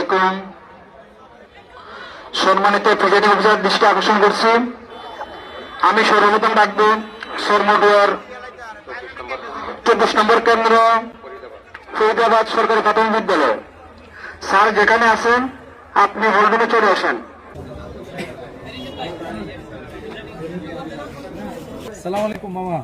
আলাইকুম সম্মানিত presiding officer দৃষ্টি আকর্ষণ করছি। আমি সর্বপ্রথম ডাকবো সরমডুয়ার চব্বিশ নম্বর কেন্দ্র ফরিদাবাদ সরকারি প্রাথমিক বিদ্যালয়। স্যার যেখানে আছেন আপনি হোল্ডিংয়ে চলে আসেন। সালাম আলাইকুম মামা।